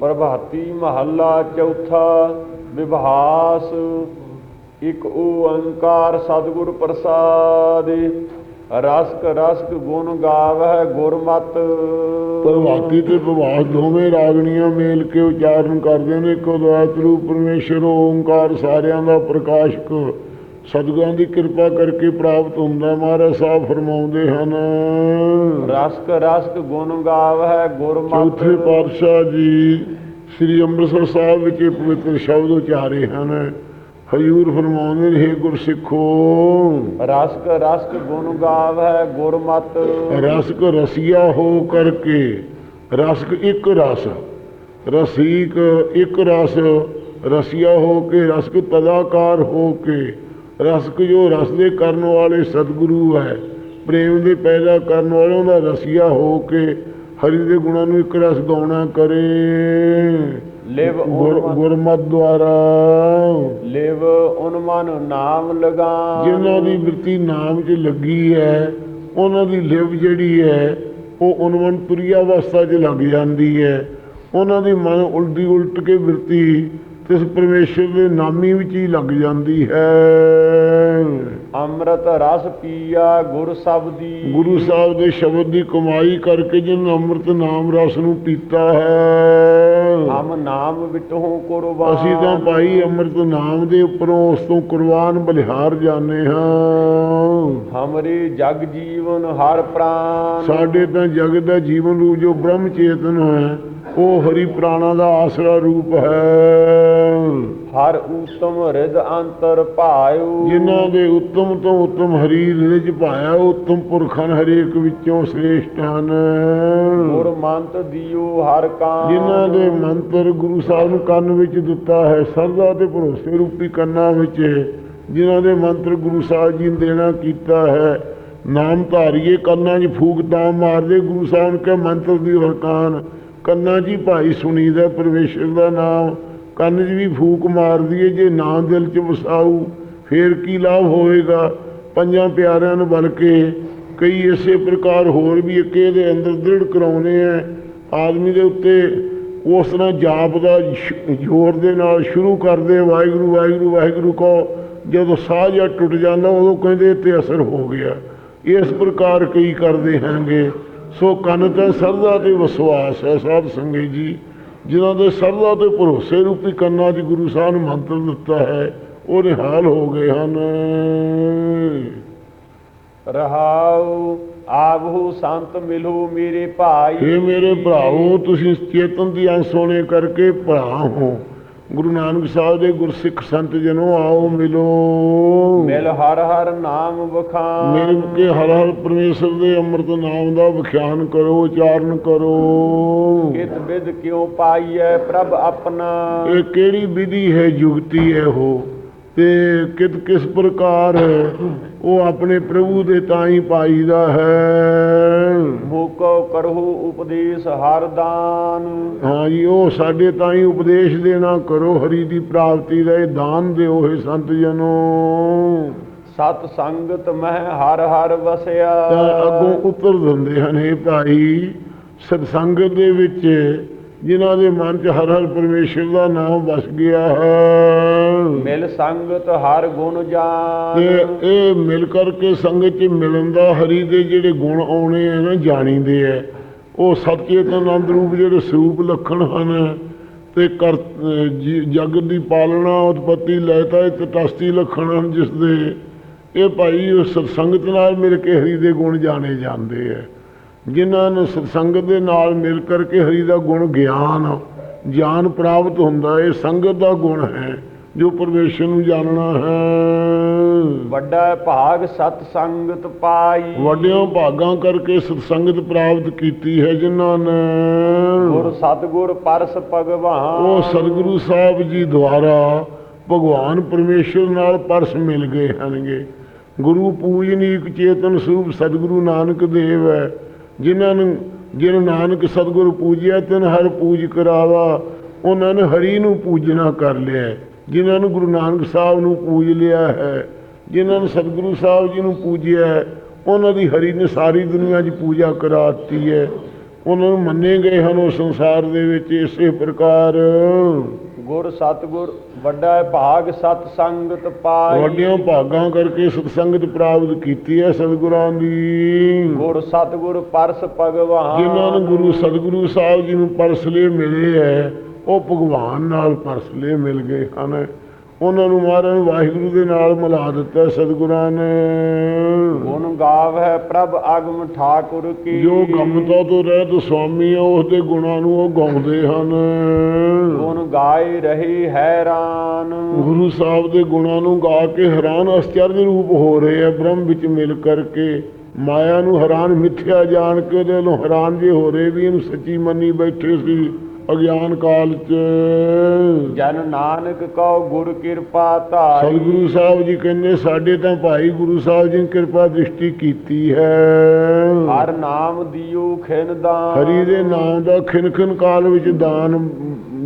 ਪ੍ਰਭਾਤੀ ਮਹੱਲਾ ਚੌਥਾ, ਵਿਭਾਸ, ਇਕ ਓੰਕਾਰ ਸਤਿਗੁਰ ਪ੍ਰਸਾਦਿ, ਰਸਕ ਰਸਕ ਗੁਣ ਗਾਵਹਿ ਗੁਰਮਤਿ। ਪ੍ਰਭਾਤੀ ਤੇ ਪ੍ਰਭਾਸ ਦੋਵੇਂ ਰਾਗਣੀਆਂ ਮੇਲ ਕੇ ਉਚਾਰਨ ਕਰਦੇ ਨੇ, ਇੱਕ ਅਦਵੈਤ ਰੂਪ ਪਰਮੇਸ਼ਰ, ਓੰਕਾਰ ਸਾਰਿਆਂ ਦਾ ਪ੍ਰਕਾਸ਼ਕ। ਸਤਿਗੁਰਾਂ ਦੀ ਕਿਰਪਾ ਕਰਕੇ ਪ੍ਰਾਪਤ ਹੁੰਦਾ ਮਹਾਰਾਜ ਸਾਹਿਬ ਫਰਮਾਉਂਦੇ ਹਨ। ਰਸਕ ਰਸਕ ਗੁਣ ਗਾਵਹਿ ਚੌਥੇ ਗੁਰਮਤਿ ਪਾਤਸ਼ਾਹ ਜੀ ਸ੍ਰੀ ਅੰਮ੍ਰਿਤਸਰ ਸਾਹਿਬ ਵਿੱਚ ਇਹ ਪਵਿੱਤਰ ਸ਼ਬਦ ਉਚਾਰੇ ਹਨ। ਹਜੂਰ ਫਰਮਾਉਂਦੇ ਨੇ ਹੇ ਗੁਰਸਿੱਖੋ। ਰਸਕ ਰਸਕ ਗੁਣ ਗਾਵਹਿ ਗੁਰਮਤਿ। ਰਸਕ ਰਸੀਆ ਹੋ ਕਰਕੇ ਰਸਕ ਇੱਕ ਰਸ ਰਸੀਕ ਇੱਕ ਰਸ ਰਸੀਆ ਹੋ ਕੇ ਰਸਕ ਤਦਾਕਾਰ ਹੋ ਕੇ ਰਸਕ ਜੋ ਰਸ ਦੇ ਕਰਨ ਵਾਲੇ ਸਤਿਗੁਰੂ ਹੈ। ਪ੍ਰੇਮ ਦੇ ਪੈਦਾ ਕਰਨ ਵਾਲਿਆਂ ਦਾ ਰਸੀਆ ਹੋ ਕੇ ਹਰੀ ਦੇ ਗੁਣਾਂ ਨੂੰ ਇੱਕ ਰਸ ਗਾਉਣਾ ਕਰੇ। ਲਿਵ ਗੁਰਮਤਿ ਦੁਆਰਾ। ਲਿਵ ਉਨ ਮਨ ਨਾਮ ਲਗਾ। ਜਿਨ੍ਹਾਂ ਦੀ ਬਿਰਤੀ ਨਾਮ 'ਚ ਲੱਗੀ ਹੈ ਉਹਨਾਂ ਦੀ ਲਿਵ ਜਿਹੜੀ ਹੈ ਉਹ ਉਨਵਨ ਤੁਰੀ ਅਵਸਥਾ 'ਚ ਲੱਗ ਜਾਂਦੀ ਹੈ। ਉਹਨਾਂ ਦੀ ਮਨ ਉਲਟੀ ਉਲਟ ਕੇ ਬਿਰਤੀ ਤਿਸ ਪਰਮੇਸ਼ਰ ਦੇ ਨਾਮੀ ਵਿੱਚ ਹੀ ਲੱਗ ਜਾਂਦੀ ਹੈ। ਅੰਮ੍ਰਿਤ ਰਸ ਪੀਆ ਗੁਰ ਸਬਦੀ ਗੁਰੂ ਸਾਹਿਬ ਦੇ ਸ਼ਬਦ ਦੀ ਕਮਾਈ ਕਰਕੇ ਜਿਨ ਅੰਮ੍ਰਿਤ ਨਾਮ ਰਸ ਨੂੰ ਪੀਤਾ ਹੈ। ਹਮ ਨਾਮ ਵਿਟਹੁ ਕੁਰਬਾਨ। ਅਸੀਂ ਤਾਂ ਭਾਈ ਅੰਮ੍ਰਿਤ ਨਾਮ ਦੇ ਉੱਪਰੋਂ ਉਸ ਤੋਂ ਕੁਰਬਾਨ ਬਲਿਹਾਰ ਜਾਣੇ ਹਾਂ। ਹਮਰੇ ਜਗ ਜੀਵਨ ਹਰ ਪ੍ਰਾਨ। ਸਾਡੇ ਤਾਂ ਜਗਤ ਦਾ ਜੀਵਨ ਰੂਪ ਜੋ ਬ੍ਰਹਮ ਚੇਤਨ ਹੈ। ਉਹ ਹਰੀ ਪ੍ਰਾਣਾ ਦਾ ਆਸਰਾ ਰੂਪ ਹੈ। ਹਰ ਊਤਮ ਰਿਦ ਅੰਤਰ ਭਾਇਓ। ਜਿਨ੍ਹਾਂ ਦੇ ਉੱਤਮ ਤੋਂ ਉੱਤਮ ਹਰੀ ਰਿਜ ਪਾਇਆ ਉੱਤਮ ਪੁਰਖਾਂ ਹਰੇਕ ਵਿੱਚੋਂ ਸ੍ਰੇਸ਼ਟ ਹਨ। ਗੁਰ ਮੰਤ ਦਿਓ ਹਰ ਕਾਮ ਜਿਨ੍ਹਾਂ ਦੇ ਮੰਤਰ ਗੁਰੂ ਸਾਹਿਬ ਨੂੰ ਕੰਨ ਵਿੱਚ ਦਿੱਤਾ ਹੈ ਸਰਦਾ ਤੇ ਭਰੋਸੇ ਰੂਪੀ ਕੰਨਾਂ ਵਿੱਚ। ਜਿਨ੍ਹਾਂ ਦੇ ਮੰਤਰ ਗੁਰੂ ਸਾਹਿਬ ਜੀ ਨੇ ਦੇਣਾ ਕੀਤਾ ਹੈ ਨਾਮ ਧਾਰੀਏ ਕੰਨਾਂ 'ਚ ਫੂਕ ਤਾਂ ਮਾਰਦੇ ਗੁਰੂ ਸਾਹਿਬ ਕੇ ਮੰਤਰ ਦੀ ਹਰਕਾਨ ਕੰਨਾਂ 'ਚ ਹੀ ਭਾਈ ਸੁਣੀਦਾ ਪਰਮੇਸ਼ਰ ਦਾ ਨਾਮ, ਕੰਨ 'ਚ ਵੀ ਫੂਕ ਮਾਰਦੀ ਏ, ਜੇ ਨਾ ਦਿਲ 'ਚ ਵਸਾਊ, ਫੇਰ ਕੀ ਲਾਭ ਹੋਵੇਗਾ? ਪੰਜਾਂ ਪਿਆਰਿਆਂ ਨੂੰ ਬਲ ਕੇ ਕਈ ਇਸੇ ਪ੍ਰਕਾਰ ਹੋਰ ਵੀ ਇੱਕ ਇਹਦੇ ਅੰਦਰ ਦ੍ਰਿੜ ਕਰਾਉਨੇ ਆ ਆਦਮੀ ਦੇ ਉੱਤੇ ਉਸ ਤਰ੍ਹਾਂ ਜਾਪ ਦਾ ਸ਼- ਜ਼ੋਰ ਦੇ ਨਾਲ ਸ਼ੁਰੂ ਕਰਦੇ ਵਾਹਿਗੁਰੂ ਵਾਹਿਗੁਰੂ ਵਾਹਿਗੁਰੂ ਕੋ ਜਦੋਂ ਸਾਹ ਜਿਹਾ ਟੁੱਟ ਜਾਂਦਾ, ਉਦੋਂ ਕਹਿੰਦੇ ਇਹ ਤੇ ਅਸਰ ਹੋ ਗਿਆ। ਇਸ ਪ੍ਰਕਾਰ ਕਈ ਕਰਦੇ ਹੈਗੇ। ਸੋ ਕੰਨ ਤੇ ਸਰਦਾ ਤੇ ਵਿਸ਼ਵਾਸ ਹੈ ਸਾਧ ਸੰਗਤ ਜੀ ਜਿਨ੍ਹਾਂ ਦੇ ਸਰਦਾ ਤੇ ਭਰੋਸੇ ਰੂਪੀ ਕੰਨਾਂ 'ਚ ਗੁਰੂ ਸਾਹਿਬ ਨੇ ਮੰਤਰ ਦਿੱਤਾ ਹੈ ਉਹ ਨਿਹਾਲ ਹੋ ਗਏ ਹਨ। ਰਹਾਉ ਆਵਹੁ ਸੰਤ ਮਿਲੋ ਮੇਰੇ ਭਾਈ। ਇਹ ਮੇਰੇ ਭਰਾਵੋ ਤੁਸੀਂ ਚੇਤਨ ਦੀ ਅੰਸ਼ ਹੋਣੇ ਕਰਕੇ ਭਰਾ ਹੋ। ਗੁਰੂ ਨਾਨਕ ਸਾਹਿਬ ਦੇ ਗੁਰਸਿੱਖ ਸੰਤ ਜਨੋ ਆਓ ਮਿਲੋ। ਮਿਲ ਹਰ ਹਰ ਨਾਮ ਵਖਾਨ ਮਿਲ ਕੇ ਹਰ ਹਰ ਪਰਮੇਸ਼ਰ ਦੇ ਅੰਮ੍ਰਿਤ ਨਾਮ ਦਾ ਵਿਖਿਆਨ ਕਰੋ ਉਚਾਰਨ ਕਰੋ। ਕਿਤ ਬਿਦ ਕਿਉ ਪਾਈਐ ਪ੍ਰਭ ਆਪਣਾ। ਇਹ ਕਿਹੜੀ ਵਿਧੀ ਹੈ ਯੁਗਤੀ ਹੈ ਉਹ ਤੇ ਕਿਤ ਕਿਸ ਪ੍ਰਕਾਰ ਉਹ ਆਪਣੇ ਪ੍ਰਭੂ ਦੇ ਤਾਂ ਹੀ ਪਾਈਦਾ ਹੈ। ਮੋਕੋ ਕਰਹੁ ਉਪਦੇਸ਼ ਹਰ ਦਾਨ। ਹਾਂ ਜੀ ਉਹ ਸਾਡੇ ਤਾਂ ਹੀ ਉਪਦੇਸ਼ ਦੇਣਾ ਕਰੋ ਹਰੀ ਦੀ ਪ੍ਰਾਪਤੀ ਦਾ ਇਹ ਦਾਨ ਦਿਓ ਹੈ ਸੰਤ ਜਨੋ। ਸਤ ਸੰਗਤ ਮਹਿ ਹਰ ਹਰ ਵਸਿਆ। ਅੱਗੋਂ ਉੱਤਰ ਦਿੰਦੇ ਹਨ ਇਹ ਭਾਈ ਸਤਸੰਗਤ ਦੇ ਵਿੱਚ ਜਿਨ੍ਹਾਂ ਦੇ ਮਨ 'ਚ ਹਰ ਹਰ ਪਰਮੇਸ਼ਰ ਦਾ ਨਾਮ ਵਸ ਗਿਆ ਹੈ। ਮਿਲ ਸੰਗਤ ਹਰ ਗੁਣ ਤੇ ਇਹ ਮਿਲ ਕਰਕੇ ਸੰਗਤ 'ਚ ਮਿਲਣ ਦਾ ਹਰੀ ਦੇ ਜਿਹੜੇ ਗੁਣ ਆਉਣੇ ਆ ਨਾ ਜਾਣੀਦੇ ਆ ਉਹ ਸਤਚੇਤਨ ਆਨੰਦ ਰੂਪ ਜਿਹੜੇ ਸਰੂਪ ਲੱਖਣ ਹਨ ਤੇ ਕਰ ਅਹ ਜੀ- ਜਗਤ ਦੀ ਪਾਲਣਾ ਉਤਪਤੀ ਲੈਤਾ ਇਹ ਤਟਸਥੀ ਲੱਖਣ ਹਨ ਜਿਸ ਦੇ ਇਹ ਭਾਈ ਉਸ ਸਤਸੰਗਤ ਨਾਲ ਮਿਲ ਕੇ ਹਰੀ ਦੇ ਗੁਣ ਜਾਣੇ ਜਾਂਦੇ ਆ। ਜਿਨ੍ਹਾਂ ਨੂੰ ਸਤਸੰਗਤ ਦੇ ਨਾਲ ਮਿਲ ਕਰਕੇ ਹਰੀ ਦਾ ਗੁਣ ਗਿਆਨ ਗਿਆਨ ਪ੍ਰਾਪਤ ਹੁੰਦਾ ਇਹ ਸੰਗਤ ਦਾ ਗੁਣ ਹੈ ਜੋ ਪਰਮੇਸ਼ਰ ਨੂੰ ਜਾਣਨਾ ਹੈ। ਵੱਡਾ ਭਾਗ ਸਤ ਸੰਗਤ ਪਾਈ। ਵੱਡਿਆਂ ਭਾਗਾਂ ਕਰਕੇ ਸਤਸੰਗਤ ਪ੍ਰਾਪਤ ਕੀਤੀ ਹੈ ਜਿਨ੍ਹਾਂ ਨੇ। ਗੁਰ ਸਤਗੁਰ ਪਰਸ ਭਗਵਾਨ। ਉਹ ਸਤਿਗੁਰੂ ਸਾਹਿਬ ਜੀ ਦੁਆਰਾ ਭਗਵਾਨ ਪਰਮੇਸ਼ਰ ਨਾਲ ਪਰਸ ਮਿਲ ਗਏ ਹਨਗੇ ਗੁਰੂ ਪੂਜਨੀਕ ਚੇਤਨ ਸਰੂਪ ਸਤਿਗੁਰੂ ਨਾਨਕ ਦੇਵ ਹੈ। ਜਿਨ੍ਹਾਂ ਨੂੰ ਜਿਨ ਨਾਨਕ ਸਤਿਗੁਰੂ ਪੂਜਿਆ ਤਿਨ ਹਰ ਪੂਜ ਕਰਾਵਾ ਉਹਨਾਂ ਨੇ ਹਰੀ ਨੂੰ ਪੂਜਣਾ ਕਰ ਲਿਆ ਹੈ। ਜਿਨ੍ਹਾਂ ਨੂੰ ਗੁਰੂ ਨਾਨਕ ਸਾਹਿਬ ਨੂੰ ਪੂਜ ਲਿਆ ਹੈ ਜਿਨ੍ਹਾਂ ਨੇ ਸਤਿਗੁਰੂ ਸਾਹਿਬ ਜੀ ਨੂੰ ਪੂਜਿਆ ਹੈ, ਉਹਨਾਂ ਦੀ ਹਰੀ ਨੇ ਸਾਰੀ ਦੁਨੀਆ 'ਚ ਪੂਜਾ ਕਰਾਤੀ ਹੈ ਉਹਨਾਂ ਨੂੰ ਮੰਨੇ ਗਏ ਹਨ ਉਹ ਸੰਸਾਰ ਦੇ ਵਿੱਚ ਇਸੇ ਪ੍ਰਕਾਰ ਗੁਰ ਸਤਗੁਰ ਵੱਡਾ ਹੈ ਭਾਗ ਸਤ ਸੰਗਤ ਪਾਈ। ਵੱਡੀਆਂ ਭਾਗਾਂ ਕਰਕੇ ਸਤਸੰਗਤ ਪ੍ਰਾਪਤ ਕੀਤੀ ਹੈ ਸਤਿਗੁਰਾਂ ਦੀ। ਗੁਰ ਸਤਗੁਰ ਪਰਸ ਭਗਵਾਨ। ਜਿਨ੍ਹਾਂ ਨੂੰ ਗੁਰੂ ਸਤਿਗੁਰੂ ਸਾਹਿਬ ਜੀ ਨੂੰ ਪਰਸਲੇ ਮਿਲੇ ਹੈ ਉਹ ਭਗਵਾਨ ਨਾਲ ਪਰਸਲੇ ਮਿਲ ਗਏ ਹਨ। ਉਹਨਾਂ ਨੂੰ ਮਹਾਰਾਜ ਵਾਹਿਗੁਰੂ ਦੇ ਨਾਲ ਮਿਲਾ ਦਿੱਤਾ ਸਤਿਗੁਰਾਂ ਨੇ। ਗੁਣ ਗਾਵੈ ਪ੍ਰਭ ਅਗਮ ਠਾਕੁਰ ਕੀ। ਜੋ ਗਮਤਾ ਤੋਂ ਰਹਿਤ ਸੁਆਮੀ ਹੈ ਉਸ ਦੇ ਗੁਣਾਂ ਨੂੰ ਉਹ ਗਾਉਂਦੇ ਹਨ। ਗੁਣ ਗਾਈ ਰਹੀ ਹੈਰਾਨ। ਗੁਰੂ ਸਾਹਿਬ ਦੇ ਗੁਣਾਂ ਨੂੰ ਗਾ ਕੇ ਹੈਰਾਨ ਅਸਚਰਜ ਰੂਪ ਹੋ ਰਹੇ ਆ ਬ੍ਰਹਮ ਵਿੱਚ ਮਿਲ ਕਰਕੇ। ਮਾਇਆ ਨੂੰ ਹੈਰਾਨ ਮਿੱਥਿਆ ਜਾਣ ਕੇ ਉਹਦੇ ਨੂੰ ਹੈਰਾਨ ਜੇ ਹੋ ਰਹੇ ਵੀ ਇਹਨੂੰ ਸੱਚੀ ਮੰਨੀ ਬੈਠੇ ਸੀ। ਅਗਿਆਨ ਕਾਲ ਚ। ਜਨ ਨਾਨਕ ਕਉ ਗੁਰ ਕਿਰਪਾ ਧਾਰੀ। ਸਤਿਗੁਰੂ ਸਾਹਿਬ ਜੀ ਕਹਿੰਦੇ ਸਾਡੇ ਤਾਂ ਭਾਈ ਗੁਰੂ ਸਾਹਿਬ ਜੀ ਨੇ ਕਿਰਪਾ ਦ੍ਰਿਸ਼ਟੀ ਕੀਤੀ ਹੈ। ਹਰ ਨਾਮ ਦਿਓ ਖਿਨ ਦਾਨ। ਹਰੀ ਦੇ ਨਾਮ ਦਾ ਖਿਨ ਖਿਨ ਕਾਲ ਵਿੱਚ ਦਾਨ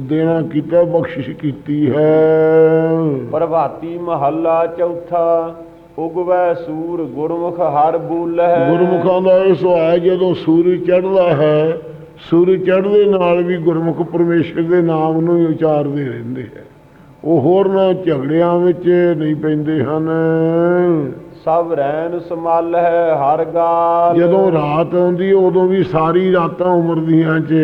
ਦੇਣਾ ਕੀਤਾ ਬਖਸ਼ਿਸ਼ ਕੀਤੀ ਹੈ। ਪ੍ਰਭਾਤੀ ਮਹੱਲਾ ਚੌਥਾ ਉਗਵੈ ਸੂਰ ਗੁਰਮੁਖ ਹਰ ਬੂਲਹਿ ਗੁਰਮੁਖਾਂ ਦਾ ਇਹ ਸੁਭਾਅ ਜਦੋਂ ਸੂਰਜ ਚੜ੍ਹਦਾ ਹੈ ਸੂਰਜ ਚੜ੍ਹਦੇ ਨਾਲ ਵੀ ਗੁਰਮੁਖ ਪਰਮੇਸ਼ਰ ਦੇ ਨਾਮ ਨੂੰ ਹੀ ਉਚਾਰਦੇ ਰਹਿੰਦੇ ਹੈ। ਉਹ ਹੋਰ ਨਾ ਝਗੜਿਆਂ ਵਿੱਚ ਨਹੀਂ ਪੈਂਦੇ ਹਨ। ਸਭ ਰੈਨ ਸਮਲ ਹੈ ਹਰ ਗਾਲ। ਜਦੋਂ ਰਾਤ ਆਉਂਦੀ ਹੈ, ਉਦੋਂ ਵੀ ਸਾਰੀ ਰਾਤਾਂ ਉਮਰ ਦੀਆਂ 'ਚ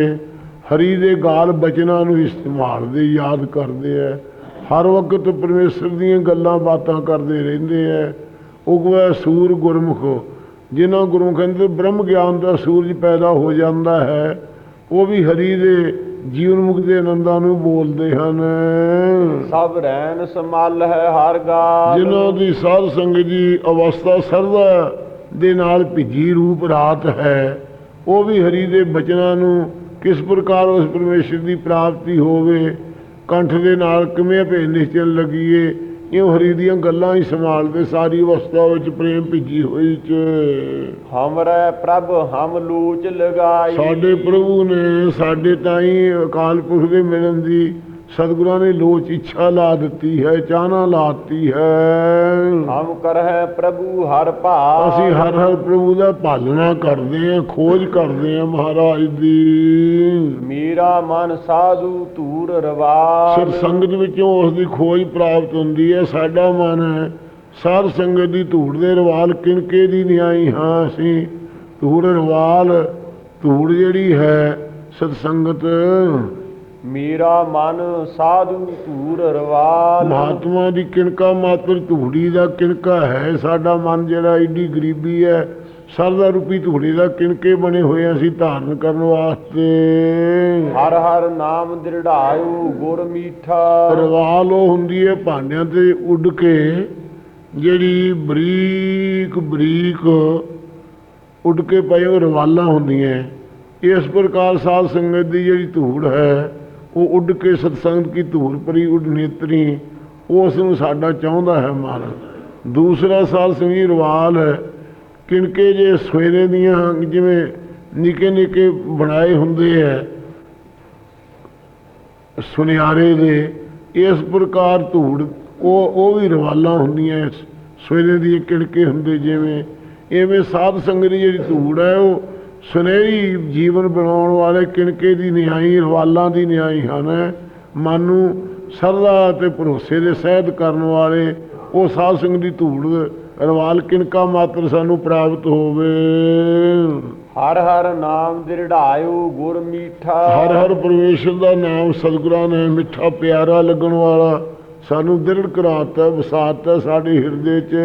ਹਰੀ ਦੇ ਗਾਲ ਬਚਨਾਂ ਨੂੰ ਇਸਤੇਮਾਲਦੇ ਯਾਦ ਕਰਦੇ ਹੈ। ਹਰ ਵਕਤ ਪਰਮੇਸ਼ਰ ਦੀਆਂ ਗੱਲਾਂ ਬਾਤਾਂ ਕਰਦੇ ਰਹਿੰਦੇ ਹੈ। ਉਗਵੈ ਸੂਰ ਗੁਰਮੁਖ ਜਿਨ੍ਹਾਂ ਗੁਰਮੁਖਾਂ ਦੇ ਬ੍ਰਹਮ ਗਿਆਨ ਦਾ ਸੂਰਜ ਪੈਦਾ ਹੋ ਜਾਂਦਾ ਹੈ ਉਹ ਵੀ ਹਰੀ ਦੇ ਜੀਵਨ ਮੁਖ ਦੇ ਆਨੰਦਾਂ ਨੂੰ ਬੋਲਦੇ ਹਨ। ਸਭ ਰੈਨ ਸਮਲ ਹੈ ਹਰ ਗਾਲ। ਜਿਨ੍ਹਾਂ ਦੀ ਸਾਧ ਸੰਗਤ ਦੀ ਅਵਸਥਾ ਸਰਦਾ ਦੇ ਨਾਲ ਭਿੱਜੀ ਰੂਪ ਰਾਤ ਹੈ ਉਹ ਵੀ ਹਰੀ ਦੇ ਬਚਨਾਂ ਨੂੰ ਕਿਸ ਪ੍ਰਕਾਰ ਉਸ ਪਰਮੇਸ਼ਰ ਦੀ ਪ੍ਰਾਪਤੀ ਹੋਵੇ ਕੰਠ ਦੇ ਨਾਲ ਕਿਵੇਂ ਭੇਜ ਨਿਸ਼ਚਲ ਲੱਗੀਏ ਇਹ ਹਰੀ ਦੀਆਂ ਗੱਲਾਂ ਹੀ ਸੰਭਾਲਦੇ ਸਾਰੀ ਅਵਸਥਾ ਵਿੱਚ ਪ੍ਰੇਮ ਭਿੱਜੀ ਹੋਈ ਚ। ਹਮਰੇ ਪ੍ਰਭ ਹਮ ਲੂਚ ਲਗਾਈ। ਸਾਡੇ ਪ੍ਰਭੂ ਨੇ ਸਾਡੇ ਤਾਈ ਅਕਾਲ ਪੁਰਖ ਦੇ ਮਿਲਣ ਦੀ ਸਤਿਗੁਰਾਂ ਨੇ ਲੋਚ ਇੱਛਾ ਲਾ ਦਿੱਤੀ ਹੈ ਚਾਹਨਾ ਲਾਤੀ ਹੈ। ਹਮ ਕਰਹਿ ਪ੍ਰਭੂ ਹਰ ਭਾਗ ਅਸੀਂ ਹਰ ਹਰ ਪ੍ਰਭੂ ਦਾ ਪਾਲਣਾ ਕਰਦੇ ਹਾਂ ਖੋਜ ਕਰਦੇ ਹਾਂ ਮਹਾਰਾਜ ਦੀ। ਮੇਰਾ ਮਨ ਸਾਧੂ ਧੂਰ ਰਵਾਲ ਸਿਰ ਸੰਗਤ ਵਿੱਚੋਂ ਉਸ ਦੀ ਖੋਜ ਪ੍ਰਾਪਤ ਹੁੰਦੀ ਹੈ ਸਾਡਾ ਮਨ ਹੈ ਸਾਧ ਸੰਗਤ ਦੀ ਧੂੜ ਦੇ ਰਵਾਲ ਕਿਣਕੇ ਦੀ ਨਿਆਈ ਹਾਂ ਅਸੀਂ। ਧੂੜ ਰਵਾਲ ਧੂੜ ਜਿਹੜੀ ਹੈ ਸਤ ਸੰਗਤ। ਮੇਰਾ ਮਨ ਸਾਧੂ ਧੂਰ ਰਵਾਲ। ਮਹਾਤਮਾ ਦੀ ਕਿਣਕਾ ਮਾਤਰ ਧੂੜੀ ਦਾ ਕਿਣਕਾ ਹੈ। ਸਾਡਾ ਮਨ ਜਿਹੜਾ ਏਡੀ ਗਰੀਬੀ ਹੈ ਸਰਦਾ ਰੂਪੀ ਧੂੜੀ ਦਾ ਕਿਣਕੇ ਬਣੇ ਹੋਏ ਅਸੀਂ ਧਾਰਨ ਕਰਨ ਵਾਸਤੇ। ਹਰ ਹਰ ਨਾਮ ਦ੍ਰਿੜਾਇਓ ਗੁਰ ਮੀਠਾ। ਰਵਾਲ ਉਹ ਹੁੰਦੀ ਹੈ ਭਾਂਡਿਆਂ ਤੇ ਉੱਡ ਕੇ ਜਿਹੜੀ ਬਰੀਕ ਬਰੀਕ ਉੱਡ ਕੇ ਪਏ ਉਹ ਰਵਾਲਾਂ ਹੁੰਦੀਆਂ। ਇਸ ਪ੍ਰਕਾਰ ਸਾਧ ਸੰਗਤ ਦੀ ਜਿਹੜੀ ਧੂੜ ਹੈ ਉਹ ਉੱਡ ਕੇ ਸਤਸੰਗ ਕੀ ਧੂੜ ਪਰੀ ਉੱਡ ਨੇਤਰੀ ਉਸ ਨੂੰ ਸਾਡਾ ਚਾਹੁੰਦਾ ਹੈ ਮਹਾਰਾਜ। ਦੂਸਰਾ ਸਾਧ ਸੰਗੀ ਰਵਾਲ ਹੈ। ਕਿਣਕੇ ਜੇ ਸਵੇਰੇ ਦੀਆਂ ਜਿਵੇਂ ਨਿੱਕੇ ਨਿੱਕੇ ਬਣਾਏ ਹੁੰਦੇ ਹੈ, ਸੁਨਿਆਰੇ ਦੇ, ਇਸ ਪ੍ਰਕਾਰ ਧੂੜ, ਉਹ ਉਹ ਵੀ ਰਵਾਲਾਂ ਹੁੰਦੀਆਂ ਸਵੇਰੇ ਦੀ ਕਿਣਕੇ ਹੁੰਦੇ ਜਿਵੇਂ ਐਵੇਂ ਸਾਧ ਸੰਗਤ ਦੀ ਜਿਹੜੀ ਧੂੜ ਹੈ, ਉਹ ਸੁਨਹਿਰੀ ਜੀਵਨ ਬਣਾਉਣ ਵਾਲੇ ਕਿਣਕੇ ਦੀ ਨਿਆਈ ਰਵਾਲਾਂ ਦੀ ਨਿਆਈ ਹਨ। ਮਨ ਨੂੰ ਸਰਦਾ ਤੇ ਭਰੋਸੇ ਦੇ ਸਹਿਤ ਕਰਨ ਵਾਲੇ ਉਹ ਸਾਧ ਸੰਗਤ ਦੀ ਧੂੜ ਰਵਾਲ ਕਿਣਕਾ ਮਾਤਰ ਸਾਨੂੰ ਪ੍ਰਾਪਤ ਹੋਵੇ। ਹਰ ਹਰ ਨਾਮ ਦ੍ਰਿੜਾਇਓ ਗੁਰ ਮੀਠਾ। ਹਰ ਹਰ ਪਰਮੇਸ਼ਰ ਦਾ ਨਾਮ ਸਤਿਗੁਰਾਂ ਨੇ ਮਿੱਠਾ ਪਿਆਰਾ ਲੱਗਣ ਵਾਲਾ। ਸਾਨੂੰ ਦ੍ਰਿੜ ਕਰਾਤਾ ਵਸਾਤਾ ਸਾਡੇ ਹਿਰਦੇ 'ਚ।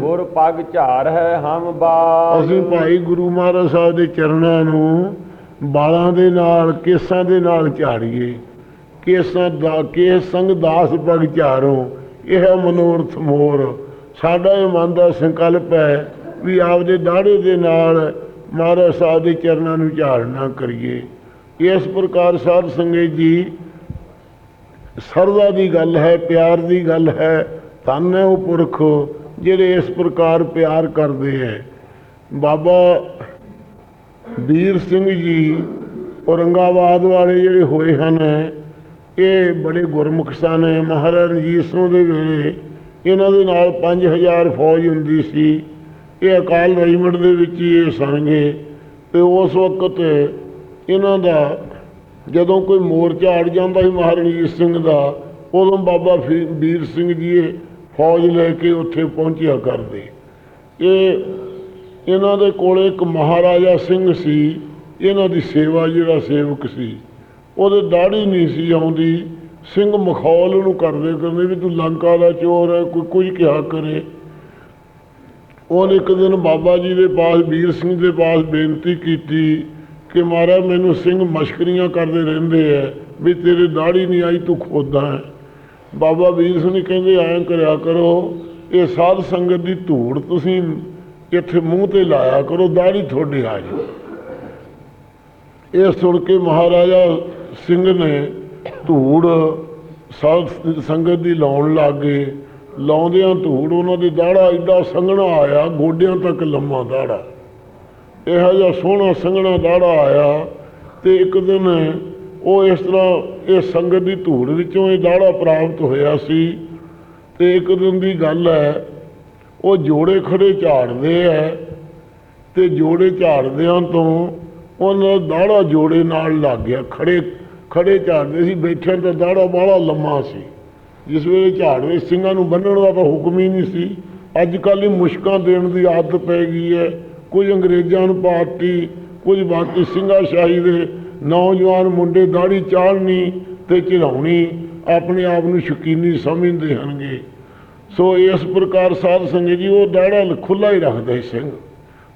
ਗੁਰ ਪਗ ਝਾਰ ਹੈ ਹਮ ਬਾਗ ਅਸੀਂ ਭਾਈ ਗੁਰੂ ਮਹਾਰਾਜ ਸਾਹਿਬ ਦੇ ਚਰਨਾਂ ਨੂੰ ਬਾਲਾਂ ਦੇ ਨਾਲ ਕੇਸਾਂ ਦੇ ਨਾਲ ਝਾੜੀਏ। ਕੇਸਾਂ ਦਾ ਕੇਸ ਸੰਗ ਦਾਸ ਪਗ ਝਾਰੋ ਇਹ ਮਨੋਰਥ ਮੋਰ। ਸਾਡਾ ਇਹ ਮਨ ਦਾ ਸੰਕਲਪ ਹੈ ਵੀ ਆਪਦੇ ਦਾੜੇ ਦੇ ਨਾਲ ਮਹਾਰਾਜ ਸਾਹਿਬ ਦੇ ਚਰਨਾਂ ਨੂੰ ਝਾੜਨਾ ਕਰੀਏ। ਇਸ ਪ੍ਰਕਾਰ ਸਾਧ ਸੰਗਤ ਜੀ ਸਰਦਾ ਦੀ ਗੱਲ ਹੈ, ਪਿਆਰ ਦੀ ਗੱਲ ਹੈ, ਧੰਨ ਹੈ ਉਹ ਪੁਰਖ ਜਿਹੜੇ ਇਸ ਪ੍ਰਕਾਰ ਪਿਆਰ ਕਰਦੇ ਹੈ। ਬਾਬਾ ਵੀਰ ਸਿੰਘ ਜੀ ਔਰੰਗਾਬਾਦ ਵਾਲੇ ਜਿਹੜੇ ਹੋਏ ਹਨ, ਇਹ ਬੜੇ ਗੁਰਮੁਖ ਸਨ। ਮਹਾਰਾਜਾ ਰਣਜੀਤ ਸਿੰਘ ਦੇ ਵੇਲੇ ਇਹਨਾਂ ਦੇ ਨਾਲ 5000 ਫੌਜ ਹੁੰਦੀ ਸੀ। ਇਹ ਅਕਾਲ ਰੈਜੀਮੈਂਟ ਦੇ ਵਿੱਚ ਹੀ ਇਹ ਸਨਗੇ ਤੇ ਉਸ ਵਕਤ ਇਹਨਾਂ ਦਾ ਜਦੋਂ ਕੋਈ ਮੋਰਚਾ ਅੜ ਜਾਂਦਾ ਸੀ ਮਹਾਰਾਣੀ ਰਣਜੀਤ ਸਿੰਘ ਦਾ, ਉਦੋਂ ਬਾਬਾ ਫੀ- ਵੀਰ ਸਿੰਘ ਜੀ ਇਹ ਫੌਜ ਲੈ ਕੇ ਉੱਥੇ ਪਹੁੰਚਿਆ ਕਰਦੇ। ਇਹ, ਇਹਨਾਂ ਦੇ ਕੋਲੇ ਇੱਕ ਮਹਾਰਾਜਾ ਸਿੰਘ ਸੀ, ਇਹਨਾਂ ਦੀ ਸੇਵਾ ਜਿਹੜਾ ਸੇਵਕ ਸੀ, ਉਹਦੇ ਦਾੜੀ ਨਹੀਂ ਸੀ ਆਉਂਦੀ। ਸਿੰਘ ਮਖੌਲ ਨੂੰ ਕਰਦੇ ਕਰਦੇ ਵੀ ਤੂੰ ਲੰਕਾ ਦਾ ਚੋਰ ਹੈ, ਕੋਈ ਕੁਝ ਕਿਹਾ ਕਰੇ। ਉਹਨੇ ਇੱਕ ਦਿਨ ਬਾਬਾ ਜੀ ਦੇ ਪਾਸ, ਵੀਰ ਸਿੰਘ ਦੇ ਪਾਸ ਬੇਨਤੀ ਕੀਤੀ ਕਿ ਮਹਾਰਾਜ, ਮੈਨੂੰ ਸਿੰਘ ਮਸ਼ਕਰੀਆਂ ਕਰਦੇ ਰਹਿੰਦੇ ਐ, ਵੀ ਤੇਰੇ ਦਾੜੀ ਨਹੀਂ ਆਈ, ਤੂੰ ਖੋਦਾ ਹੈ ਬਾਬਾ ਵੀਰ ਸਿੰਘ ਕਹਿੰਦੇ, ਐਂ ਕਰਿਆ ਕਰੋ, ਇਹ ਸਾਧ ਸੰਗਤ ਦੀ ਧੂੜ ਤੁਸੀਂ ਇੱਥੇ ਮੂੰਹ ਤੇ ਲਾਇਆ ਕਰੋ ਦਾੜੀ ਤੁਹਾਡੇ ਆ ਜਾਏ ਇਹ ਸੁਣ ਕੇ ਮਹਾਰਾਜਾ ਸਿੰਘ ਨੇ ਧੂੜ ਸਾਧ ਸੰਗਤ ਦੀ ਲਾਉਣ ਲੱਗੇ। ਲਾਉਂਦਿਆਂ ਧੂੜ ਉਹਨਾਂ ਦੀ ਦਾੜਾ ਐਡਾ ਸੰਘਣਾ ਆਇਆ, ਗੋਡਿਆਂ ਤੱਕ ਲੰਮਾ ਦਾੜਾ ਇਹੋ ਜਿਹਾ ਸੋਹਣਾ ਸੰਘਣਾ ਦਾੜਾ ਆਇਆ ਤੇ ਇੱਕ ਦਿਨ ਉਹ ਇਸ ਤਰ੍ਹਾਂ ਇਹ ਸੰਗਤ ਦੀ ਧੂੜ ਵਿੱਚੋਂ ਇਹ ਦਾੜਾ ਪ੍ਰਾਪਤ ਹੋਇਆ ਸੀ ਤੇ ਇੱਕ ਦਿਨ ਦੀ ਗੱਲ ਹੈ, ਉਹ ਜੋੜੇ ਖੜੇ ਝਾੜਦੇ ਐ ਤੇ ਜੋੜੇ ਝਾੜਦਿਆਂ ਤੋਂ ਉਹਨਾਂ ਦਾ ਦਾੜਾ ਜੋੜੇ ਨਾਲ ਲੱਗ ਗਿਆ, ਖੜੇ ਖੜੇ ਝਾੜਦੇ ਸੀ, ਬੈਠਿਆਂ ਤਾਂ ਦਾੜਾ ਬਾਹਲਾ ਲੰਮਾ ਸੀ। ਜਿਸ ਵੇਲੇ ਝਾੜਵੇ ਸਿੰਘਾਂ ਨੂੰ ਬੰਨਣ ਦਾ ਤਾਂ ਹੁਕਮ ਹੀ ਨਹੀਂ ਸੀ। ਅੱਜ ਕੱਲ੍ਹ ਹੀ ਮੁਸ਼ਕਾਂ ਦੇਣ ਦੀ ਆਦਤ ਪੈ ਗਈ ਹੈ। ਕੁਝ ਅੰਗਰੇਜ਼ਾਂ ਨੂੰ ਪਾਰਟੀ ਕੁਝ ਬਾਕੀ ਸਿੰਘਾਂ ਸ਼ਾਹੀ ਦੇ ਨੌਜਵਾਨ ਮੁੰਡੇ ਦਾੜੀ ਚਾੜਨੀ ਤੇ ਚੜਾਉਣੀ ਆਪਣੇ ਆਪ ਨੂੰ ਸ਼ਕੀਨੀ ਸਮਝਦੇ ਹਨਗੇ ਸੋ ਇਸ ਪ੍ਰਕਾਰ ਸਾਧ ਸੰਗਤ ਜੀ, ਉਹ ਦਾੜਾ ਖੁੱਲਾ ਹੀ ਰੱਖਦਾ ਸੀ ਸਿੰਘ।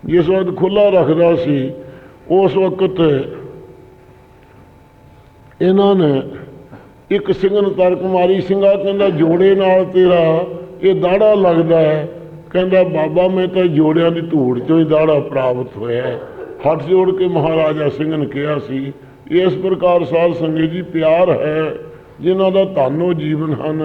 ਜਿਸ ਵਕਤ ਖੁੱਲਾ ਰੱਖਦਾ ਸੀ, ਉਸ ਵਕਤ ਇਹਨਾਂ ਨੇ ਇੱਕ ਸਿੰਘ ਨੂੰ ਤਰਕ ਮਾਰੀ, ਸਿੰਘਾ ਕਹਿੰਦਾ, ਜੋੜੇ ਨਾਲ ਤੇਰਾ ਇਹ ਦਾੜਾ ਲੱਗਦਾ ਹੈ ਕਹਿੰਦਾ ਬਾਬਾ ਮੈਂ ਤਾਂ ਜੋੜਿਆਂ ਦੀ ਧੂੜ ਚੋਂ ਹੀ ਦਾੜਾ ਪ੍ਰਾਪਤ ਹੋਇਆ ਹੱਥ ਜੋੜ ਕੇ ਮਹਾਰਾਜਾ ਸਿੰਘ ਨੇ ਕਿਹਾ ਸੀ ਇਸ ਪ੍ਰਕਾਰ ਸਾਧ ਸੰਗਤ ਜੀ ਪਿਆਰ ਹੈ ਜਿਨ੍ਹਾਂ ਦਾ ਧਾਨੋ ਜੀਵਨ ਹਨ।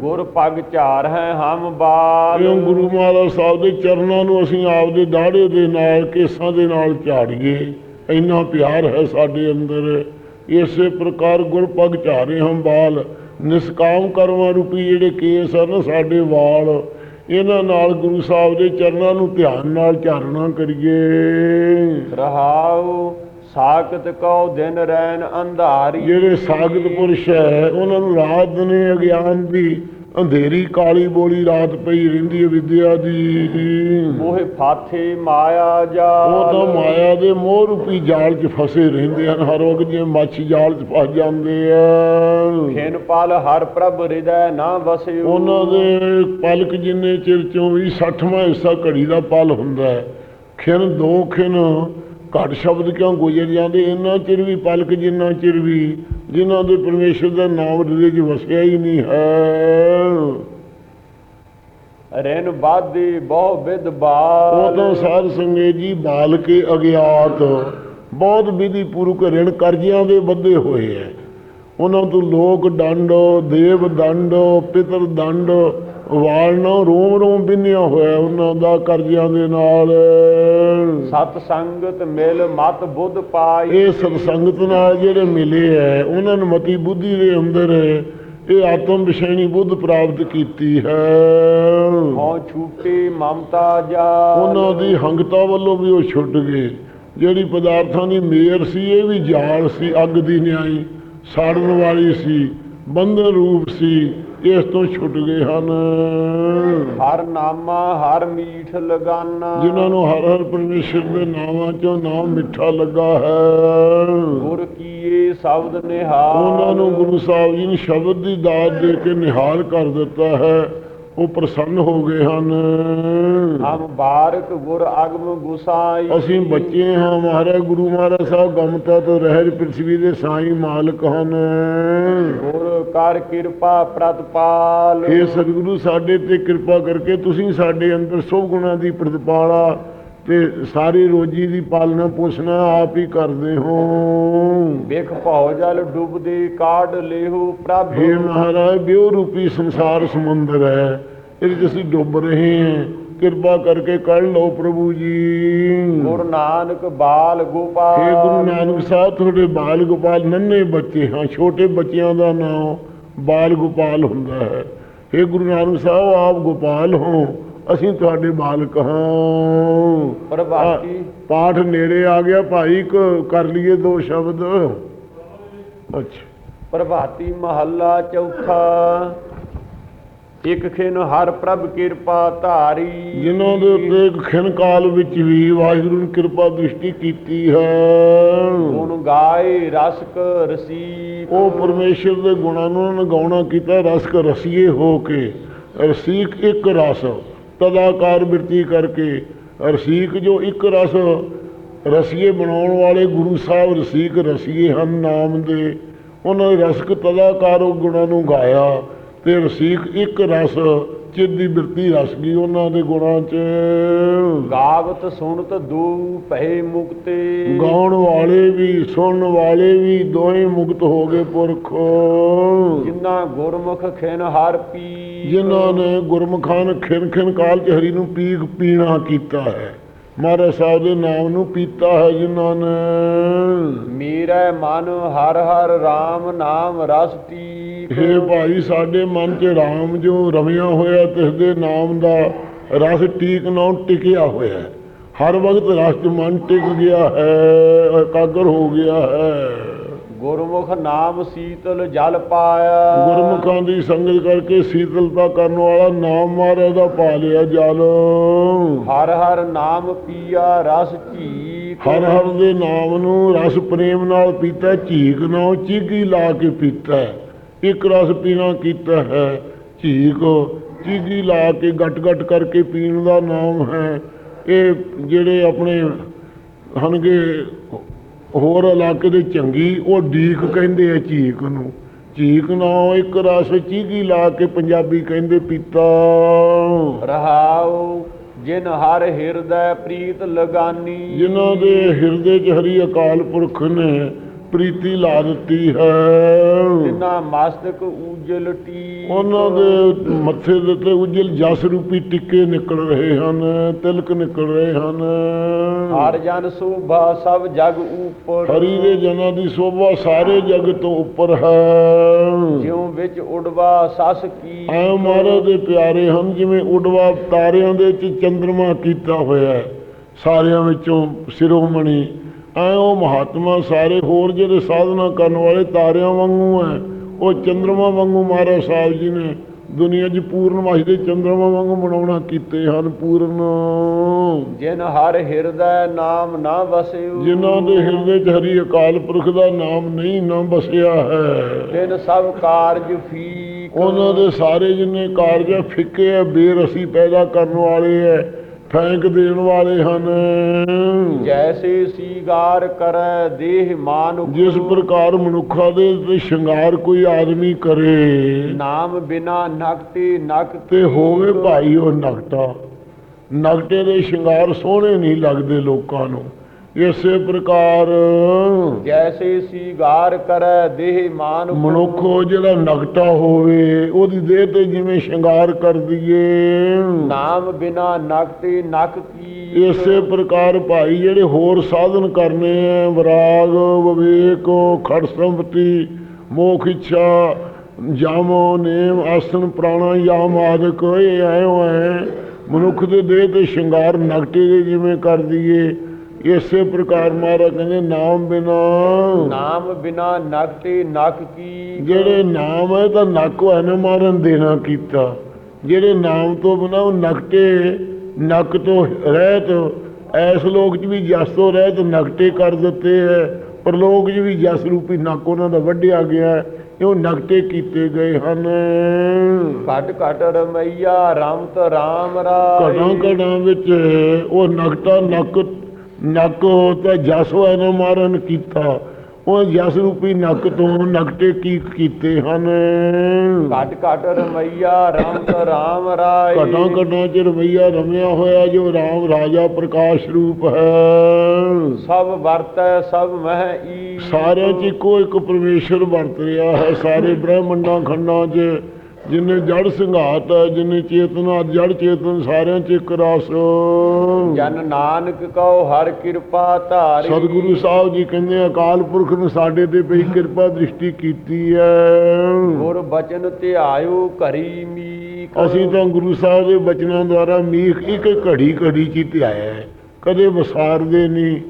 ਗੁਰ ਪਗ ਝਾਰ ਹੈ ਹਮ ਬਾਲ। ਕਿਉਂ ਗੁਰੂ ਮਹਾਰਾਜ ਸਾਹਿਬ ਦੇ ਚਰਨਾਂ ਨੂੰ ਅਸੀਂ ਆਪਦੇ ਦਾੜੇ ਦੇ ਨਾਲ ਕੇਸਾਂ ਦੇ ਨਾਲ ਝਾੜੀਏ। ਇੰਨਾ ਪਿਆਰ ਹੈ ਸਾਡੇ ਅੰਦਰ। ਇਸੇ ਪ੍ਰਕਾਰ ਗੁਰ ਪਗ ਝਾਰੇ ਹਮ ਬਾਲ। ਨਿਸਕਾਮ ਕਰਮਾਂ ਰੂਪੀ ਜਿਹੜੇ ਕੇਸ ਹਨ ਸਾਡੇ ਵਾਲ ਇਹਨਾਂ ਨਾਲ ਗੁਰੂ ਸਾਹਿਬ ਦੇ ਚਰਨਾਂ ਨੂੰ ਧਿਆਨ ਨਾਲ ਝਾਰਨਾ ਕਰੀਏ। ਰਹਾਉ ਸਾਖਤ ਕਉ ਦਿਨ ਰੈਨ ਅੰਧਾਰੀ। ਜਿਹੜੇ ਸਾਗਤ ਪੁਰਸ਼ ਹੈ ਉਹਨਾਂ ਨੂੰ ਰਾਤ ਨੇ ਅਗਿਆਨ ਦੀ ਅੰਧੇਰੀ ਕਾਲੀ ਬੋਲੀ ਰਾਤ ਪਈ ਰਹਿੰਦੀ ਹੈ ਵਿਦਿਆ ਦੀ। ਮੋਹ ਫਾਥੇ ਮਾਇਆ ਜਾ ਉਹ ਤਾਂ ਮਾਇਆ ਦੇ ਮੋਹ ਰੂਪੀ ਜਾਲ 'ਚ ਫਸੇ ਰਹਿੰਦੇ ਹਨ। ਹਰ ਵਕਤ ਜਿਵੇਂ ਮੱਛੀ ਜਾਲ 'ਚ ਫਸ ਜਾਂਦੇ ਆ ਖਿਨ ਪਲ ਹਰ ਪ੍ਰਭ ਹਿਰਦੈ ਨਾ ਵਸਿਓ। ਉਹਨਾਂ ਦੇ ਪਲਕ ਜਿੰਨੇ ਚਿਰ ਚੋਂ ਵੀ 60ਵਾਂ ਹਿੱਸਾ ਘੜੀ ਦਾ ਪਲ ਹੁੰਦਾ ਹੈ। ਖਿਨ ਦੋ ਖਿਨ ਘੱਟ ਸ਼ਬਦ ਕਿਉਂ ਗੁਜ਼ਰ ਜਾਂਦੇ? ਇੰਨਾ ਚਿਰ ਵੀ ਪਲਕ ਜਿੰਨਾ ਚਿਰ ਵੀ ਜਿਨ੍ਹਾਂ ਦੇ ਪਰਮੇਸ਼ਰ ਦਾ ਨਾਮ ਹਿਰਦੇ 'ਚ ਵਸਿਆ ਹੀ ਨਹੀਂ ਹੈ। ਰੈਨ ਬਾਦੀ ਬਹੁ ਵਿਦ ਉਹ ਬਾਲ ਤਾਂ ਸਾਧ ਸੰਗੇ ਜੀ ਬਾਲ ਕੇ ਅਗਿਆਤ। ਬਹੁਤ ਵਿਧੀ ਪੂਰਵਕ ਰਿਣ ਕਰਜ਼ਿਆਂ ਦੇ ਬੱਧੇ ਹੋਏ ਐ। ਉਹਨਾਂ ਤੋਂ ਲੋਕ ਦੰਡ ਦੇਵ ਦੰਡ ਪਿਤਰ ਦੰਡ ਵਾਲਣਾ ਰੋਮ ਰੋਮ ਬਿੰਨਿਆ ਹੋਇਆ ਉਹਨਾਂ ਦਾ ਕਰਜ਼ਿਆਂ ਦੇ ਨਾਲ। ਸਤ ਸੰਗਤ ਮਿਲ ਮਤ ਬੁੱਧ ਪਾਈ। ਇਹ ਸਤਸੰਗਤ ਨਾਲ ਜਿਹੜੇ ਮਿਲੇ ਐ ਉਹਨਾਂ ਨੂੰ ਮਤੀ ਬੁੱਧੀ ਦੇ ਅੰਦਰ ਇਹ ਆਤਮ ਵਿਸ਼ੇਣੀ ਬੁੱਧ ਪ੍ਰਾਪਤ ਕੀਤੀ ਹੈ। ਹਉ ਛੂਟੀ ਮਮਤਾ ਜਾ ਉਹਨਾਂ ਦੀ ਹੰਗਤਾ ਵੱਲੋਂ ਵੀ ਉਹ ਛੁੱਟ ਗਏ। ਜਿਹੜੀ ਪਦਾਰਥਾਂ ਦੀ ਮੇਰ ਸੀ ਇਹ ਵੀ ਜਾਲ ਸੀ ਅੱਗ ਦੀ ਨਿਆਈ ਸਾੜਨ ਵਾਲੀ ਸੀ ਬੰਧਨ ਰੂਪ ਸੀ। ਇਸ ਤੋਂ ਛੁੱਟ ਗਏ ਹਨ। ਹਰ ਨਾਮਾ ਹਰ ਮੀਠ ਲਗਾਨਾ। ਜਿਨ੍ਹਾਂ ਨੂੰ ਹਰ ਹਰ ਪਰਮੇਸ਼ਰ ਦੇ ਨਾਵਾਂ ਚੋਂ ਨਾਮ ਮਿੱਠਾ ਲੱਗਾ ਹੈ। ਗੁਰ ਕੀਏ ਸ਼ਬਦ ਨਿਹਾਲ। ਉਹਨਾਂ ਨੂੰ ਗੁਰੂ ਸਾਹਿਬ ਜੀ ਨੇ ਸ਼ਬਦ ਦੀ ਦਾਤ ਦੇ ਕੇ ਨਿਹਾਲ ਕਰ ਦਿੱਤਾ ਹੈ। ਉਹ ਪ੍ਰਸੰਨ ਹੋ ਗਏ ਹਨ। ਹਮ ਬਾਰਕ ਗੁਰ ਅਗਮ ਗੁਸਾਈ। ਅਸੀਂ ਬੱਚੇ ਹਾਂ ਮਹਾਰਾਜ ਗੁਰੂ ਮਹਾਰਾਜ ਸਾਹਿਬ ਗਮਤਾ ਤੋਂ ਰਹਿਤ ਪ੍ਰਿਥਵੀ ਦੇ ਸਾਈਂ ਮਾਲਕ ਹਨ। ਗੁਰ ਕਰ ਕਿਰਪਾ ਪ੍ਰਤਪਾਲ। ਇਹ ਸਤਿਗੁਰੂ ਸਾਡੇ ਤੇ ਕਿਰਪਾ ਕਰਕੇ ਤੁਸੀਂ ਸਾਡੇ ਅੰਦਰ ਸਭ ਗੁਣਾਂ ਦੀ ਪ੍ਰਤਪਾਲਾ ਤੇ ਸਾਰੀ ਰੋਜੀ ਦੀ ਪਾਲਣਾ ਪੋਸਣਾ ਆਪ ਹੀ ਕਰਦੇ ਹੋ। ਵੇਖ ਭਉ ਜਲ ਡੁੱਬਦੇ ਕਾੜ ਲੇਹੂ ਪ੍ਰਭ। ਇਹ ਮਹਾਰਾਜ ਬਿਉ ਰੂਪੀ ਸੰਸਾਰ ਸਮੁੰਦਰ ਹੈ। ਇਹ ਜਿਸੀ ਡੁੱਬ ਰਹੇ ਹੈ। ਕਿਰਪਾ ਕਰਕੇ ਕਰ ਲਓ ਪ੍ਰਭੂ ਜੀ। ਗੁਰੂ ਨਾਨਕ ਬਾਲ ਗੋਪਾਲ। ਇਹ ਗੁਰੂ ਨਾਨਕ ਸਾਹਿਬ ਤੁਹਾਡੇ ਬਾਲ ਗੋਪਾਲ ਨੰਨੇ ਬੱਚੇ ਹਾਂ। ਛੋਟੇ ਬੱਚਿਆਂ ਦਾ ਨਾਮ ਬਾਲ ਗੋਪਾਲ ਹੁੰਦਾ ਹੈ। ਇਹ ਗੁਰੂ ਨਾਨਕ ਸਾਹਿਬ ਆਪ ਗੋਪਾਲ ਹੋ। ਅਸੀਂ ਤੁਹਾਡੇ ਬਾਲਕ ਹਾਂ। ਪ੍ਰਭਾਤੀ ਆ, ਪਾਠ ਨੇੜੇ ਆ ਗਿਆ ਭਾਈ ਕਰ ਲਈਏ ਦੋ ਸ਼ਬਦ। ਅੱਛਾ। ਪ੍ਰਭਾਤੀ ਮਹੱਲਾ ਚੌਥਾ। ਇਕ ਖਿਨ ਹਰ ਪ੍ਰਭ ਕਿਰਪਾ ਧਾਰੀ। ਜਿਨ੍ਹਾਂ ਦੇ ਉੱਤੇ ਇੱਕ ਖਿਨ ਕਾਲ ਵਿੱਚ ਵੀ ਵਾਹਿਗੁਰੂ ਨੇ ਕਿਰਪਾ ਦ੍ਰਿਸ਼ਟੀ ਕੀਤੀ ਹੈ। ਗੁਣ ਗਾਏ ਰਸਕ ਰਸੀ ਉਹ ਪਰਮੇਸ਼ਰ ਦੇ ਗੁਣਾਂ ਨੂੰ ਉਹਨਾਂ ਨੇ ਗਾਉਣਾ ਕੀਤਾ ਰਸਕ ਰਸੀਏ ਹੋ ਕੇ। ਰਸੀਕ ਇੱਕ ਰਸ। ਤਦਾਕਾਰ ਬਿਰਤੀ ਕਰਕੇ ਰਸੀਕ ਜੋ ਇੱਕ ਰਸ ਰਸੀਏ ਬਣਾਉਣ ਵਾਲੇ ਗੁਰੂ ਸਾਹਿਬ ਰਸੀਕ ਰਸੀਏ ਹਨ ਨਾਮ ਦੇ। ਉਹਨਾਂ ਨੇ ਰਸਕ ਤਦਾਕਾਰ ਉਹ ਗੁਣਾਂ ਨੂੰ ਗਾਇਆ ਤੇ ਰਸੀਕ ਇੱਕ ਰਸ ਚਿੱਤ ਦੀ ਬਿਰਤੀ ਰਸ ਗਈ ਉਹਨਾਂ ਦੇ ਗੁਣਾਂ 'ਚ। ਗਾਵਤ ਸੁਣਤ ਦੂ ਭੈ ਮੁਕਤੇ। ਗਾਉਣ ਵਾਲੇ ਵੀ ਸੁਣਨ ਵਾਲੇ ਵੀ ਦੋਵੇਂ ਮੁਕਤ ਹੋ ਗਏ ਪੁਰਖ। ਜਿਨ੍ਹਾਂ ਗੁਰਮੁਖ ਖਿਨ ਹਰ ਪੀ ਜਿਨ੍ਹਾਂ ਨੇ ਗੁਰਮੁਖਾਂ ਨੇ ਖਿਨ ਖਿਨ ਕਾਲ ਚ ਹਰੀ ਨੂੰ ਪੀਕ ਪੀਣਾ ਕੀਤਾ ਹੈ। ਮਹਾਰਾਜ ਸਾਹਿਬ ਦੇ ਨਾਮ ਨੂੰ ਪੀਤਾ ਹੈ ਜਿਨ੍ਹਾਂ ਨੇ। ਮੇਰਾ ਮਨ ਹਰ ਹਰ RAM ਨਾਮ ਰਸ ਟੀਕ ਹੇ ਭਾਈ ਸਾਡੇ ਮਨ ਚ ਰਾਮ ਜੋ ਰਮਿਆ ਹੋਇਆ ਤਿਸ ਦੇ ਨਾਮ ਦਾ ਰਸ ਟੀਕ ਨਾ ਟਿਕਿਆ ਹੋਇਆ। ਹਰ ਵਕਤ ਰਸ ਮਨ ਟਿਕ ਗਿਆ ਹੈ ਇਕਾਗਰ ਹੋ ਗਿਆ ਹੈ। ਗੁਰਮੁਖ ਨਾਮ ਸੀਤਲ ਜਲ ਪਾਇਆ। ਗੁਰਮੁਖਾਂ ਦੀ ਸੰਗਤ ਕਰਕੇ ਸੀਤਲਤਾ ਕਰਨ ਵਾਲਾ ਨਾਮ ਮਹਾਰਾਜ ਦਾ ਪਾ ਲਿਆ ਜਲ। ਹਰ ਹਰ ਨਾਮ ਪੀਆ ਰਸ ਝੀਕ। ਹਰ ਹਰ ਦੇ ਨਾਮ ਨੂੰ ਰਸ ਪ੍ਰੇਮ ਨਾਲ ਪੀਤਾ ਝੀਕ ਨਾਲ ਚੀਗੀ ਲਾ ਕੇ ਪੀਤਾ। ਇੱਕ ਰਸ ਪੀਣਾ ਕੀਤਾ ਹੈ ਝੀਕ। ਚੀਗੀ ਲਾ ਕੇ ਗਟ ਗਟ ਕਰਕੇ ਪੀਣ ਦਾ ਨਾਮ ਹੈ। ਇਹ ਜਿਹੜੇ ਆਪਣੇ ਹਨਗੇ ਹੋਰ ਇਲਾਕੇ ਦੇ ਚੰਗੀ ਉਹ ਡੀਕ ਕਹਿੰਦੇ ਆ ਝੀਕ ਨੂੰ। ਝੀਕ ਨਾਲ ਇੱਕ ਰਸ ਚੀਗੀ ਲਾ ਕੇ ਪੰਜਾਬੀ ਕਹਿੰਦੇ ਪੀਤਾ। ਰਹਾਉ ਜਿਨ ਹਰ ਹਿਰਦੈ ਪ੍ਰੀਤ ਲਗਾਨੀ। ਜਿਨ੍ਹਾਂ ਦੇ ਹਿਰਦੇ 'ਚ ਹਰੀ ਅਕਾਲ ਪੁਰਖ ਨੇ ਪ੍ਰੀਤੀ ਲਾ ਦਿੱਤੀ ਹੈ। ਜਿਨਾ ਮਸਤਕ ਉਜਲ ਟੀ ਉਹਨਾਂ ਦੇ ਮੱਥੇ ਦੇ ਉੱਤੇ ਉਜਲ ਜਸ ਰੂਪੀ ਟਿੱਕੇ ਨਿਕਲ ਰਹੇ ਹਨ ਤਿਲਕ ਨਿਕਲ ਰਹੇ ਹਨ। ਹਰ ਜਨ ਸੋਭਾ ਸਭ ਜਗ ਉਪਰ। ਹਰੀ ਦੇ ਜਨਾਂ ਦੀ ਸੋਭਾ ਸਾਰੇ ਜਗ ਤੋਂ ਉੱਪਰ ਹੈ। ਜਿਉ ਵਿੱਚ ਉਡਵਾ ਸਸ ਕੀ ਐ ਮਹਾਰਾਜ ਦੇ ਪਿਆਰੇ ਹਨ ਜਿਵੇਂ ਉਡਵਾ ਤਾਰਿਆਂ ਦੇ ਚ ਚੰਦਰਮਾ ਕੀਤਾ ਹੋਇਆ ਹੈ। ਸਾਰਿਆਂ ਵਿੱਚੋਂ ਸਿਰੋਮਣੀ ਐ ਉਹ ਮਹਾਤਮਾ ਸਾਰੇ ਹੋਰ ਜਿਹੜੇ ਸਾਧਨਾ ਕਰਨ ਵਾਲੇ ਤਾਰਿਆਂ ਵਾਂਗੂ ਹੈ ਉਹ ਚੰਦਰਮਾ ਵਾਂਗੂ ਮਹਾਰਾਜ ਸਾਹਿਬ ਜੀ ਨੇ ਦੁਨੀਆ 'ਚ ਪੂਰਨਮਾਸ਼ੀ ਦੇ ਚੰਦਰਮਾ ਵਾਂਗੂ ਬਣਾਉਣਾ ਕੀਤੇ ਹਨ ਪੂਰਨ। ਜਿਨ ਹਰ ਹਿਰਦੈ ਨਾਮ ਨਾ ਵਸਿਓ। ਜਿਨ੍ਹਾਂ ਦੇ ਹਿਰਦੇ 'ਚ ਹਰੀ ਅਕਾਲ ਪੁਰਖ ਦਾ ਨਾਮ ਨਹੀਂ ਨਾ ਬਸਿਆ ਹੈ। ਤਿਨ ਸਭ ਕਾਰਜ ਫੀਕ। ਉਹਨਾਂ ਦੇ ਸਾਰੇ ਜਿੰਨੇ ਕਾਰਜ ਫਿੱਕੇ ਆ ਬੇਰਸੀ ਪੈਦਾ ਕਰਨ ਵਾਲੇ ਐ ਫੈਂਕ ਦੇਣ ਵਾਲੇ ਹਨ। ਜੈਸੇ ਸੀਗਾਰ ਕਰੈ ਦੇਹ ਮਾਨੁਖ ਜਿਸ ਪ੍ਰਕਾਰ ਮਨੁੱਖਾਂ ਦੇ ਤੇ ਸ਼ਿੰਗਾਰ ਕੋਈ ਆਦਮੀ ਕਰੇ। ਨਾਮ ਬਿਨਾ ਨਕਤੇ ਨਕ ਤੇ ਹੋਵੇ ਭਾਈ ਉਹ ਨਗਟਾ ਨਗਟੇ ਦੇ ਸ਼ਿੰਗਾਰ ਸੋਹਣੇ ਨਹੀਂ ਲੱਗਦੇ ਲੋਕਾਂ ਨੂੰ। ਇਸੇ ਪ੍ਰਕਾਰ ਜੈਸੇ ਸੀਗਾਰ ਕਰੈ ਦੇਹ ਮਾਨੁਖ ਮਨੁੱਖ ਜਿਹੜਾ ਨਗਟਾ ਹੋਵੇ ਉਹਦੀ ਦੇਹ ਤੇ ਜਿਵੇਂ ਸ਼ਿੰਗਾਰ ਕਰ ਦਈਏ। ਨਾਮ ਬਿਨਾ ਨਕਤੇ ਨਕ ਕੀ ਇਸੇ ਪ੍ਰਕਾਰ ਭਾਈ ਜਿਹੜੇ ਹੋਰ ਸਾਧਨ ਕਰਨੇ ਆ ਵਿਰਾਗ ਵਿਵੇਕ ਖੜ ਸੰਪਤੀ ਮੋਖ ਇੱਛਾ ਜਾਮੋ ਨੇਮ ਆਸਨ ਪ੍ਰਾਣਾਯਾਮ ਆਦਿਕ ਇਹ ਆਇਓ ਹੈ ਮਨੁੱਖ ਦੇ ਦੇਹ ਤੇ ਸ਼ਿੰਗਾਰ ਨਗਟੇ ਦੇ ਜਿਵੇਂ ਕਰ ਦਈਏ। ਇਸੇ ਪ੍ਰਕਾਰ ਮਹਾਰਾਜ ਕਹਿੰਦੇ ਨਾਮ ਬਿਨਾ। ਨਾਮ ਬਿਨਾ ਨਕਤੇ ਨਕ ਕੀ ਜਿਹੜੇ ਨਾਮ ਹੈ ਤਾਂ ਨੱਕ ਹੈ ਨਾ ਮਾਰਨ ਦੇਣਾ ਕੀਤਾ। ਜਿਹੜੇ ਨਾਮ ਤੋਂ ਬਿਨਾ ਉਹ ਨਕਟੇ ਨੱਕ ਤੋਂ ਰਹਿਤ ਐਸ ਲੋਕ 'ਚ ਵੀ ਜਸ ਤੋਂ ਰਹਿਤ ਨਕਟੇ ਕਰ ਦਿੱਤੇ ਹੈ। ਪਰਲੋਕ 'ਚ ਵੀ ਜਸ ਰੂਪੀ ਨੱਕ ਉਹਨਾਂ ਦਾ ਵੱਢਿਆ ਗਿਆ ਹੈ ਇਹ ਨਕਟੇ ਕੀਤੇ ਗਏ ਹਨ। ਘਟ ਘਟ ਰਮਈਆ ਰਾਮ ਘੜਾਂ ਰਾਏ। ਘੜਾਂ ਵਿੱਚ ਉਹ ਨਕਟਾ ਨੱਕ ਨੱਕ ਤਾਂ ਜਸ ਹੋਇਆ ਨਾ ਮਾਰਨ ਕੀਤਾ। ਉਹ ਜਸ ਰੂਪੀ ਨੱਕ ਤੋਂ ਨਕਟੇ ਕੀ ਕੀਤੇ ਹਨ। ਘਟ ਘਟ ਰਮਈਆ ਰਮਤ ਰਾਮ ਰਾਏ। ਘਟਾਂ ਘਟਾਂ ਚ ਰਵਈਆ ਰਮਿਆ ਹੋਇਆ ਜੋ ਰਾਮ ਰਾਜਾ ਪ੍ਰਕਾਸ਼ ਰੂਪ ਹੈ। ਸਭ ਵਰਤੈ ਸਭ ਮਹਿ ਈ ਸਾਰਿਆਂ ਚ ਇੱਕੋ ਇੱਕ ਪਰਮੇਸ਼ਰ ਵਰਤ ਰਿਹਾ ਹੈ। ਸਾਰੇ ਬ੍ਰਹਮੰਡਾਂ ਖੰਡਾਂ 'ਚ ਜਿਨੇ ਜੜ ਸੰਘਾਤ ਹੈ ਜਿਨੇ ਚੇਤਨਾ ਜੜ ਚੇਤਨ ਸਾਰਿਆਂ 'ਚ ਇੱਕ ਰਸ। ਜਨ ਨਾਨਕ ਕਉ ਹਰ ਕਿਰਪਾ ਧਾਰੀ। ਸਤਿਗੁਰੂ ਸਾਹਿਬ ਜੀ ਕਹਿੰਦੇ ਅਕਾਲ ਪੁਰਖ ਨੇ ਸਾਡੇ ਤੇ ਬਈ ਕਿਰਪਾ ਦ੍ਰਿਸ਼ਟੀ ਕੀਤੀ ਹੈ। ਗੁਰ ਬਚਨ ਧਿਆਇਓ ਘਰੀ ਮੀਕ ਅਸੀਂ ਤਾਂ ਗੁਰੂ ਸਾਹਿਬ ਦੇ ਬਚਨਾਂ ਦੁਆਰਾ ਮੀਖ ਇੱਕ ਘੜੀ ਘੜੀ ਚ ਧਿਆਇਆ ਹੈ। ਕਦੇ ਵਿਸਾਰਦੇ ਨਹੀਂ।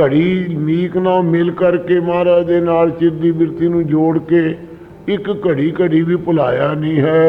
ਘੜੀ ਮੀਕ ਨਾਲ ਮਿਲ ਕਰਕੇ ਮਹਾਰਾਜ ਦੇ ਨਾਲ ਚਿਰ ਦੀ ਬਿਰਤੀ ਨੂੰ ਜੋੜ ਕੇ ਇੱਕ ਘੜੀ ਘੜੀ ਵੀ ਭੁਲਾਇਆ ਨਹੀਂ ਹੈ।